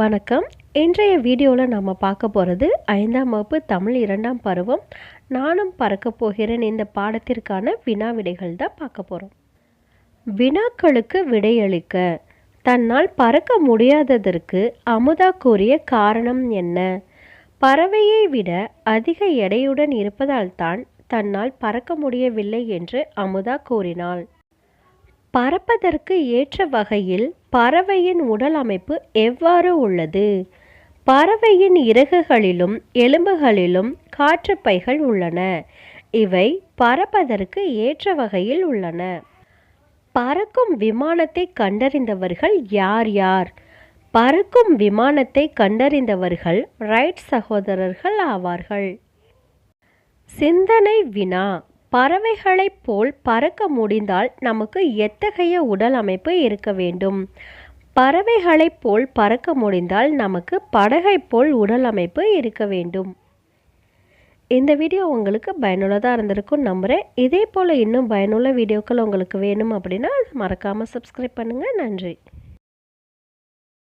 வணக்கம். இன்றைய வீடியோவில் நாம் பார்க்க போகிறது ஐந்தாம் வகுப்பு தமிழ் இரண்டாம் பருவம். நானும் பறக்க போகிறேன் இந்த பாடத்திற்கான வினா விடைகள் தான் பார்க்க போகிறோம் வினாக்களுக்கு விடையளிக்க தன்னால் பறக்க முடியாததற்கு அமுதா கூறிய காரணம் என்ன? பறவையை விட அதிக எடையுடன் இருப்பதால் தான் தன்னால் பறக்க முடியவில்லை என்று அமுதா கூறினாள். பறப்பதற்கு ஏற்ற வகையில் பறவையின் உடல் அமைப்பு எவ்வாறு உள்ளது? பறவையின் இறகுகளிலும் எலும்புகளிலும் காற்றுப்பைகள் உள்ளன. இவை பறப்பதற்கு ஏற்ற வகையில் உள்ளன. பறக்கும் விமானத்தை கண்டறிந்தவர்கள் யார் யார்? பறக்கும் விமானத்தை கண்டறிந்தவர்கள் ரைட் சகோதரர்கள் ஆவார்கள். சிந்தனை வினா. பறவைகளைப் போல் பறக்க முடிந்தால் நமக்கு எத்தகைய உடல் அமைப்பு இருக்க வேண்டும்? பறவைகளைப் போல் பறக்க முடிந்தால் நமக்கு படகைப் போல் உடல் அமைப்பு இருக்க வேண்டும். இந்த வீடியோ உங்களுக்கு பயனுள்ளதாக இருந்திருக்கும் நம்புகிறேன் இதே போல் இன்னும் பயனுள்ள வீடியோக்கள் உங்களுக்கு வேணும் அப்படின்னா மறக்காமல் சப்ஸ்கிரைப் பண்ணுங்கள் நன்றி.